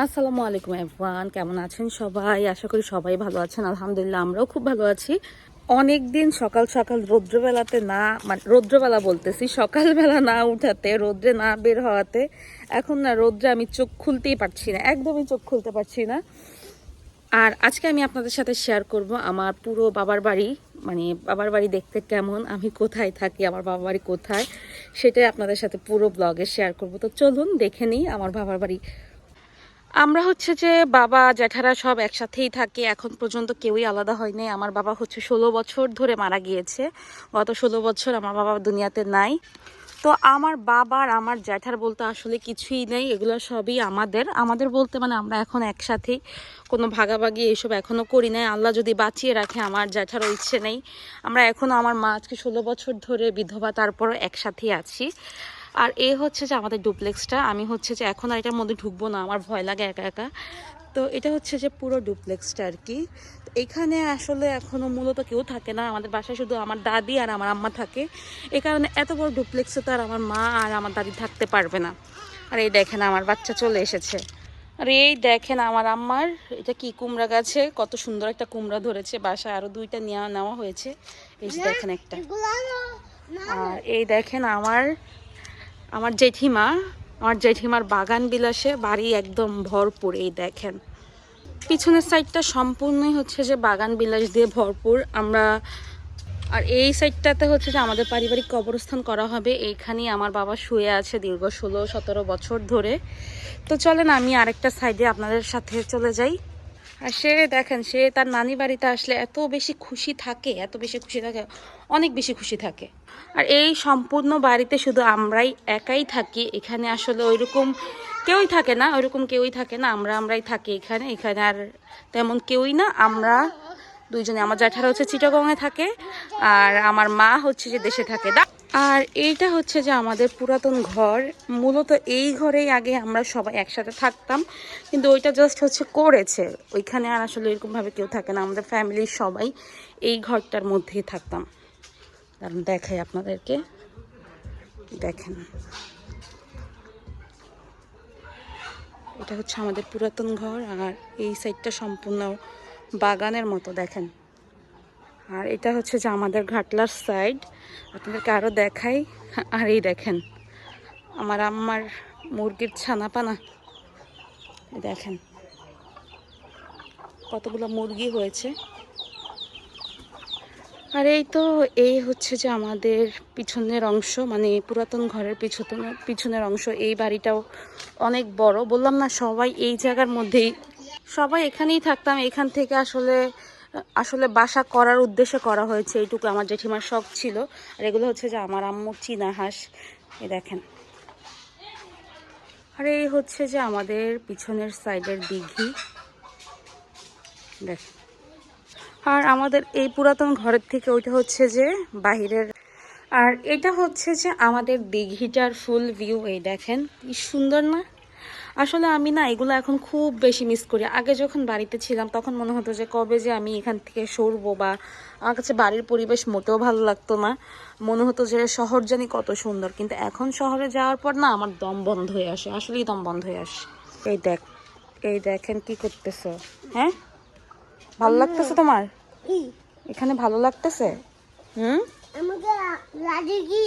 আসসালামু আলাইকুম এভরান কেমন আছেন সবাই? আশা করি সবাই ভালো আছেন। আলহামদুলিল্লাহ, আমরাও খুব ভালো আছি। অনেক দিন সকাল সকাল রৌদ্রবেলাতে না মানে রৌদ্রবেলা বলতেছি, সকালবেলা না উঠাতে, রৌদ্রে না বের হওয়াতে, এখন না রৌদ্রে আমি চোখ খুলতেই পারছি না, একদমই চোখ খুলতে পারছি না। আর আজকে আমি আপনাদের সাথে শেয়ার করব আমার পুরো বাবার বাড়ি মানে বাবার বাড়ি দেখতে কেমন, আমি কোথায় থাকি, আমার বাবার বাড়ি কোথায়, সেটাই আপনাদের সাথে পুরো ব্লগে শেয়ার করব। তো চলুন দেখে নিই আমার বাবার বাড়ি আমরা হচ্ছে যে বাবা, জ্যাঠারা সব একসাথেই থাকে। এখন পর্যন্ত কেউই আলাদা হয়নি আমার বাবা হচ্ছে ষোলো বছর ধরে মারা গিয়েছে। গত ষোলো বছর আমার বাবা দুনিয়াতে নাই। তো আমার বাবার আমার জ্যাঠার বলতে আসলে কিছুই নেই। এগুলো সবই আমাদের। আমাদের বলতে মানে আমরা এখন একসাথেই। কোনো ভাগাভাগি এইসব এখনও করি নাই। আল্লাহ যদি বাঁচিয়ে রাখে, আমার জ্যাঠারও ইচ্ছে নেই। আমরা এখনও আমার মা আজকে ষোলো বছর ধরে বিধবা, তারপরও একসাথেই আছি। আর এ হচ্ছে যে আমাদের ডুপ্লেক্সটা, আমি হচ্ছে যে এখন আর এটার মধ্যে ঢুকবো না, আমার ভয় লাগে একা একা। তো এটা হচ্ছে যে পুরো ডুপ্লেক্সটা আর কি। এখানে আসলে এখনও মূলত কেউ থাকে না, আমাদের বাসায় শুধু আমার দাদি আর আমার আম্মা থাকে। এই কারণে এত বড় ডুপ্লেক্সে তো আর আমার মা আর আমার দাদি থাকতে পারবে না। আর এই দেখেন আমার বাচ্চা চলে এসেছে। আর এই দেখেন আমার আম্মার, এটা কি কুমড়া গাছে, কত সুন্দর একটা কুমড়া ধরেছে। বাসায় আরও দুইটা নেওয়া নেওয়া হয়েছে। এই দেখেন একটা। আর এই দেখেন আমার আমার জেঠিমা, আমার জেঠিমার বাগান বিলাসে বাড়ি একদম ভরপুর, এই দেখেন। পিছনের সাইডটা সম্পূর্ণই হচ্ছে যে বাগান বিলাস দিয়ে ভরপুর। আমরা, আর এই সাইডটাতে হচ্ছে যে আমাদের পারিবারিক কবরস্থান করা হবে। এইখানেই আমার বাবা শুয়ে আছে দীর্ঘ ষোলো, সতেরো বছর ধরে। তো চলেন আমি আরেকটা সাইডে আপনাদের সাথে চলে যাই। আর সে দেখেন, সে তার নানি বাড়িতে আসলে এত বেশি খুশি থাকে, এত বেশি খুশি থাকে, অনেক বেশি খুশি থাকে। আর এই সম্পূর্ণ বাড়িতে শুধু আমরাই একাই থাকি, এখানে আসলে ওইরকম কেউই থাকে না, ওইরকম কেউই থাকে না, আমরা আমরাই থাকি এখানে এখানে আর তেমন কেউই না, আমরা দুইজনে, আমার জ্যাঠারা হচ্ছে চিটাগংয়ে থাকে, আর আমার মা হচ্ছে যে দেশে থাকে। আর এইটা হচ্ছে যে আমাদের পুরাতন ঘর। মূলত এই ঘরেই আগে আমরা সবাই একসাথে থাকতাম, কিন্তু ওইটা জাস্ট হচ্ছে করেছে। ওইখানে আর আসলে এরকমভাবে কেউ থাকে না, আমাদের ফ্যামিলির সবাই এই ঘরটার মধ্যেই থাকতাম। কারণ দেখাই আপনাদেরকে। দেখেন। এটা হচ্ছে আমাদের পুরাতন ঘর, আর এই সাইডটা সম্পূর্ণ বাগানের মতো, দেখেন। আর এটা হচ্ছে যে আমাদের ঘাটলার সাইড আপনাদেরকে আরও দেখাই। আর এই দেখেন, আমার আম্মার মুরগির ছানা পানা দেখেন, কতগুলো মুরগি হয়েছে। আর এই তো, এই হচ্ছে যে আমাদের পিছনের অংশ মানে পুরাতন ঘরের পিছনে পিছনের অংশ। এই বাড়িটাও অনেক বড়। বললাম না, সবাই এই জায়গার মধ্যেই সবাই এখানেই থাকতাম। এখান থেকে আসলে আসলে বাসা করার উদ্দেশ্যে করা হয়েছে। এইটুকু আমার জেঠিমার শখ ছিল। আর এগুলো হচ্ছে যে আমার আম্মুর চীনা হাঁস। এ দেখেন। আর এই হচ্ছে যে আমাদের পিছনের সাইডের দিঘি। দেখেন। আর আমাদের এই পুরাতন ঘরের থেকে ওইটা হচ্ছে যে বাহিরের। আর এটা হচ্ছে যে আমাদের দিঘিটার ফুল ভিউ। এই দেখেন, কি সুন্দর না? আসলে আমি না এগুলো এখন খুব বেশি মিস করি। আগে যখন বাড়িতে ছিলাম তখন মনে হতো যে কবে যে আমি এখান থেকে সরবো বা আমার কাছে বাড়ির পরিবেশ মোটেও ভালো লাগতো না। মনে হতো যে শহর জানি কত সুন্দর। কিন্তু এখন শহরে যাওয়ার পর না আমার দম বন্ধ হয়ে আসে আসলেই দম বন্ধ হয়ে আসে। এই দেখ এই দেখেন কি করতেছো। হ্যাঁ? ভালো লাগতেছে তোমার? এখানে ভালো লাগতেছে? হুম? আমাকে কি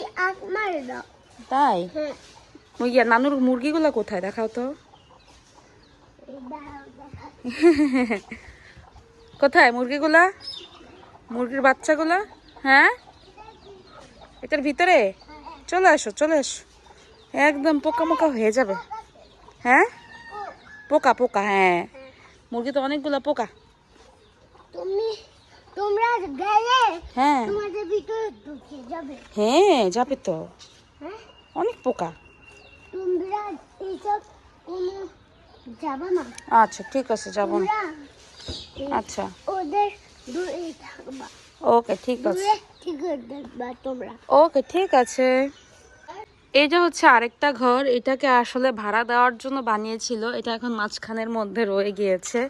মারে দাও তাই? হ্যাঁ। ইয়া নানুর মুরগিগুলো কোথায়? দেখাও তো। কোথায় মুরগিগুলা? মুরগির বাচ্চাগুলা? হ্যাঁ? এটার ভিতরে? চলে আসো চলে আসো। একদম পোকা মোকা হয়ে যাবে। হ্যাঁ? পোকা পোকা হ্যাঁ। মুরগি তো অনেকগুলো পোকা। তুমি তোমরা গেলে হ্যাঁ। তোমাদের ভিতরে ঢুকে যাবে। হ্যাঁ যাবে তো। হ্যাঁ? অনেক পোকা। তোমরা এইসব কোনো যাবে না। আচ্ছা ঠিক আছে যাব না। আচ্ছা। ওদের দূরে থাকবা। ওকে ঠিক আছে। ঠিক আছে তোমরা। ওকে ঠিক আছে। এই যে হচ্ছে আরেকটা ঘর এটাকে আসলে ভাড়া দেওয়ার জন্য বানিয়েছিল। এটা এখন মাঝখানের মধ্যে রয়ে গিয়েছে।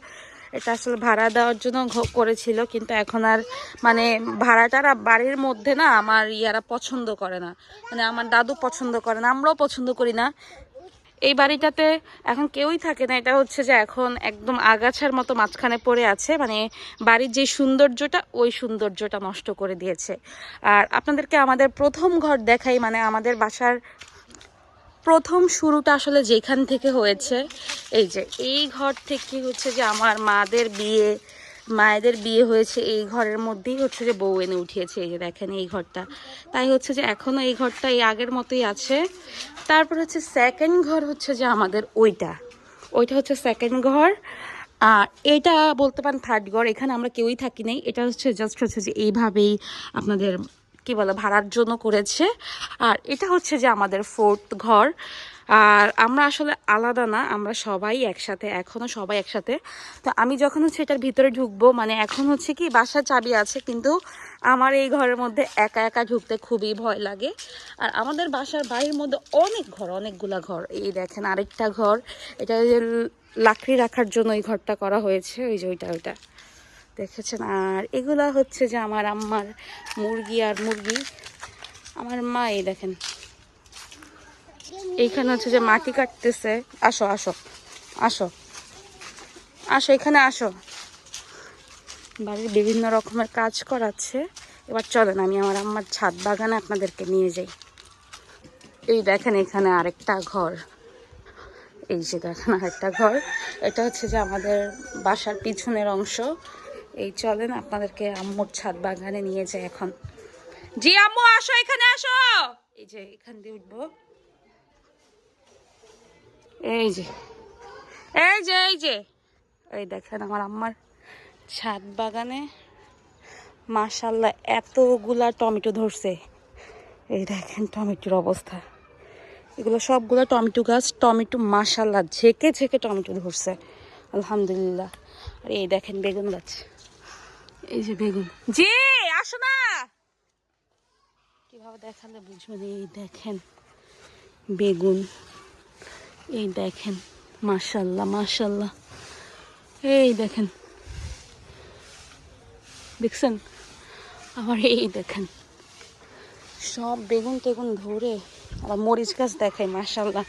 এটা আসলে ভাড়া দেওয়ার জন্য করেছিল, কিন্তু এখন আর মানে ভাড়াটারা বাড়ির মধ্যে না আমার ইয়ারা পছন্দ করে না। মানে আমার দাদু পছন্দ করে না, আমরাও পছন্দ করি না। এই বাড়িটাতে এখন কেউই থাকে না, এটা হচ্ছে যে এখন একদম আগাছার মতো মাঝখানে পড়ে আছে মানে বাড়ির যে সৌন্দর্যটা, ওই সৌন্দর্যটা নষ্ট করে দিয়েছে। আর আপনাদেরকে আমাদের প্রথম ঘর দেখাই মানে আমাদের বাসার প্রথম শুরুটা আসলে যেখান থেকে হয়েছে। এই যে, এই ঘর থেকে হচ্ছে যে আমার মাদের বিয়ে, মায়েদের বিয়ে হয়েছে, এই ঘরের মধ্যেই হচ্ছে যে বউ এনে উঠিয়েছে, এই যে দেখেন এই ঘরটা। তাই হচ্ছে যে এখনও এই ঘরটা এই আগের মতোই আছে। তারপর হচ্ছে সেকেন্ড ঘর হচ্ছে যে আমাদের ওইটা। ওইটা হচ্ছে সেকেন্ড ঘর। আর এটা বলতে পারেন থার্ড ঘর, এখানে আমরা কেউই থাকি নাই। এটা হচ্ছে জাস্ট হচ্ছে যে এইভাবেই আপনাদের, কি বলে, ভাড়ার জন্য করেছে। আর এটা হচ্ছে যে আমাদের ফোর্থ ঘর। আর আমরা আসলে আলাদা না, আমরা সবাই একসাথে এখনও সবাই একসাথে। তো আমি যখন হচ্ছে এটার ভিতরে ঢুকবো মানে এখন হচ্ছে কি বাসার চাবি আছে, কিন্তু আমার এই ঘরের মধ্যে একা একা ঢুকতে খুবই ভয় লাগে। আর আমাদের বাসার বাড়ির মধ্যে অনেক ঘর, অনেকগুলা ঘর। এই দেখেন আরেকটা ঘর, এটা লাকড়ি রাখার জন্য এই ঘরটা করা হয়েছে, ওই যে ওইটা ওইটা। দেখেছেন? আর এগুলা হচ্ছে যে আমার আম্মার মুরগি আর মুরগি। আমার মা, এই দেখেন। এইখানে হচ্ছে যে মাটি কাটতেছে। আসো আসো আসো। আসো, এখানে আসো। বাড়ির বিভিন্ন রকমের কাজ করাচ্ছে। এবার চলেন, আমি আমার আম্মার ছাদ বাগানে আপনাদেরকে নিয়ে যাই। এই দেখেন এখানে আরেকটা ঘর। এই যে দেখেন আরেকটা ঘর। এটা হচ্ছে যে আমাদের বাসার পিছনের অংশ। এই চলেন, আপনাদেরকে আম্মুর ছাদ বাগানে নিয়ে যাই এখন। জি, আম্মু, আসো, এখানে আসো। এই যে এখান দিয়ে উঠবো। এই যে এই যে এই যে। এই দেখেন আমার আম্মার ছাদ বাগানে মাশাল্লাহ এতগুলা টমেটো ধরছে। এই দেখেন টমেটোর অবস্থা। এগুলো সবগুলো টমেটো গাছ, টমেটো মাশাল্লাহ ঝেঁকে ঝেঁকে টমেটো ধরছে। আলহামদুলিল্লাহ। আর এই দেখেন বেগুন গাছ। এই যে বেগুন। জি, আসো না। কীভাবে দেখালে বুঝবেন এই দেখেন বেগুন। এই দেখেন, মাশাল্লাহ মাশাল্লাহ। এই দেখেন। দেখছেন? আবার এই দেখেন। সব বেগুন টেগুন ধরে আবার মরিচ গাছ দেখাই, মাশাল্লাহ।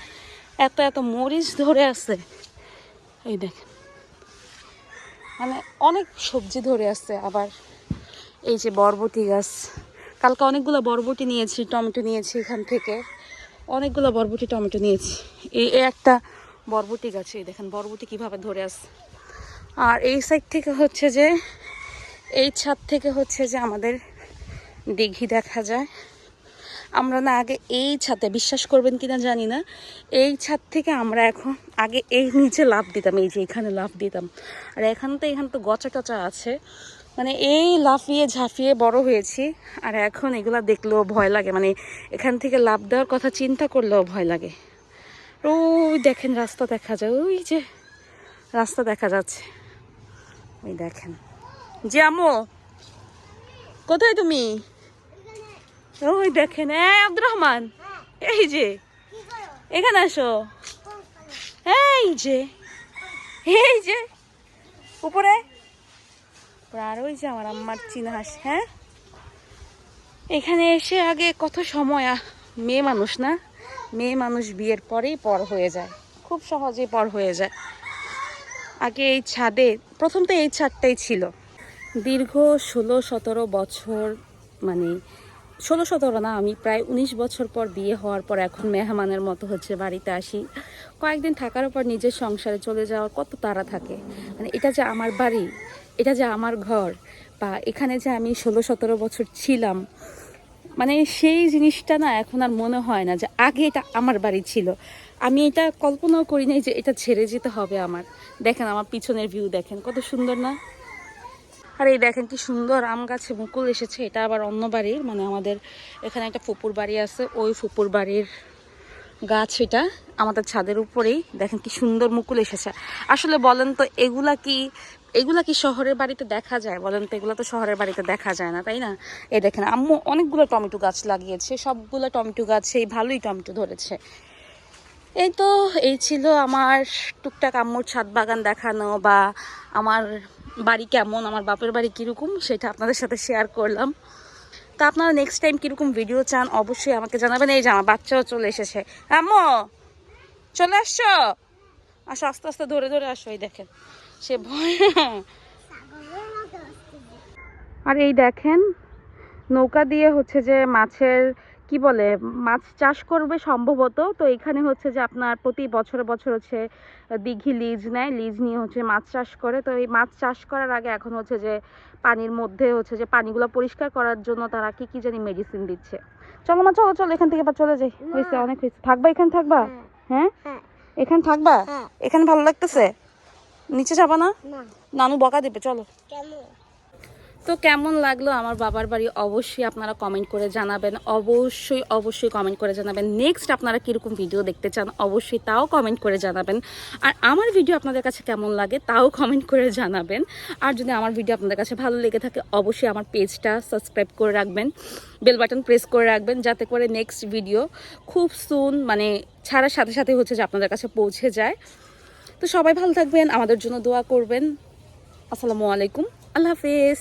এত এত মরিচ ধরে আছে। এই দেখেন। মানে অনেক সবজি ধরে আছে আবার। এই যে বরবটি গাছ। কালকে অনেকগুলো বরবটি নিয়েছি, টমেটো নিয়েছি এখান থেকে। অনেকগুলো বরবটি টমেটো নিয়েছি। এই একটা বরবটি গাছে দেখেন বরবটি কীভাবে ধরে আছে। আর এই সাইড থেকে হচ্ছে যে, এই ছাদ থেকে হচ্ছে যে আমাদের দিঘি দেখা যায়। আমরা না আগে এই ছাদে, বিশ্বাস করবেন কিনা জানি না, এই ছাদ থেকে আমরা এখন আগে এই নিচে লাভ দিতাম, এই যে এখানে লাভ দিতাম। আর এখান তো, এখানে তো গচা টচা আছে। মানে এই লাফিয়ে ঝাঁফিয়ে বড় হয়েছি, আর এখন এগুলা দেখলেও ভয় লাগে। মানে এখান থেকে লাভ দেওয়ার কথা চিন্তা করলেও ভয় লাগে। ওই দেখেন, রাস্তা দেখা যায়। ওই যে রাস্তা দেখা যাচ্ছে। ওই দেখেন। জি, আম্মু। কোথায় তুমি? ওই দেখেন। হ্যাঁ আব্দুর রহমান। এই যে। এখানে আসো। এই যে। এই যে। উপরে। উপরে আর ওই যে আমার আম্মার চিনহাস হ্যাঁ? এখানে এসে আগে কত সময় মেয়ে মানুষ না? মেয়ে মানুষ বিয়ের পরেই পর হয়ে যায়। খুব সহজেই পর হয়ে যায়। আগে এই ছাদে, প্রথম তো এই ছাদটাই ছিল। দীর্ঘ ষোলো সতেরো বছর মানে ষোলো সতেরো না, আমি প্রায় উনিশ বছর পর বিয়ে হওয়ার পর এখন মেহমানের মতো হচ্ছে বাড়িতে আসি। কয়েকদিন থাকার পর নিজের সংসারে চলে যাওয়ার কত তারা থাকে। মানে এটা যে আমার বাড়ি এটা যে আমার ঘর বা এখানে যে আমি ষোলো, সতেরো বছর ছিলাম মানে সেই জিনিসটা না এখন আর মনে হয় না যে আগে এটা আমার বাড়ি ছিল। আমি এটা কল্পনাও করি নাই যে এটা ছেড়ে যেতে হবে আমার। দেখেন আমার পিছনের ভিউ দেখেন, কত সুন্দর না? আর এই দেখেন কি সুন্দর আম গাছে মুকুল এসেছে, এটা আবার অন্য বাড়ির মানে আমাদের এখানে একটা ফুপুর বাড়ি আছে, ওই ফুপুর বাড়ির গাছ এটা, আমাদের ছাদের উপরেই। দেখেন কি সুন্দর মুকুল এসেছে। আসলে বলেন তো, এগুলা কি এগুলা কি শহরের বাড়িতে দেখা যায়? বলেন তো, এগুলো তো শহরের বাড়িতে দেখা যায় না, তাই না? এই দেখেন, আম্মু অনেকগুলো টমেটো গাছ লাগিয়েছে, সবগুলো টমেটো গাছেই ভালোই টমেটো ধরেছে। এই তো, এই ছিল আমার টুকটাক আম্মুর ছাদ বাগান দেখানো বা আমার বাড়ি কেমন, আমার বাপের বাড়ি কীরকম, সেটা আপনাদের সাথে শেয়ার করলাম। তা আপনারা নেক্সট টাইম কীরকম ভিডিও চান, অবশ্যই আমাকে জানাবেন। এই যে আমার বাচ্চাও চলে এসেছে। আম্মু, চলে আসছো? আসো, আস্তে আস্তে ধরে ধরে আসো, এই দেখেন। সে আসছে। আর এই দেখেন নৌকা দিয়ে হচ্ছে যে মাছের কি বলে মাছ চাষ করবে সম্ভবত। তো এখানে হচ্ছে যে আপনার প্রতি বছরে বছর হচ্ছে দিঘি লিজ নেয় লিজ নিয়ে হচ্ছে মাছ চাষ করে। তো এই মাছ চাষ করার আগে এখন হচ্ছে যে পানির মধ্যে হচ্ছে যে পানিগুলো পরিষ্কার করার জন্য তারা কি কি জানি মেডিসিন দিচ্ছে। চলো মা চলো চলো এখান থেকে এবার চলে যাই। হয়েছে অনেক হয়েছে। থাকবা এখানে থাকবা? হ্যাঁ। হ্যাঁ? এখানে থাকবা? হ্যাঁ। এখানে ভালো লাগতেছে? নিচে যাবা না? না। নানু বকা দিবে চলো। কেমন তো কেমন লাগল আমার বাবার বাড়ি? অবশ্যই আপনারা কমেন্ট করে জানাবেন। অবশ্যই অবশ্যই কমেন্ট করে জানাবেন। নেক্সট আপনারা কীরকম ভিডিও দেখতে চান অবশ্যই তাও কমেন্ট করে জানাবেন। আর আমার ভিডিও আপনাদের কাছে কেমন লাগে তাও কমেন্ট করে জানাবেন। আর যদি আমার ভিডিও আপনাদের কাছে ভালো লেগে থাকে অবশ্যই আমার পেজটা সাবস্ক্রাইব করে রাখবেন। বেল বাটন প্রেস করে রাখবেন যাতে করে নেক্সট ভিডিও খুব সুন মানে ছাড়ার সাথে সাথে হচ্ছে যে আপনাদের কাছে পৌঁছে যায়। তো সবাই ভালো থাকবেন আমাদের জন্য দোয়া করবেন। আসসালামু আলাইকুম। আল্লাহ হাফেজ।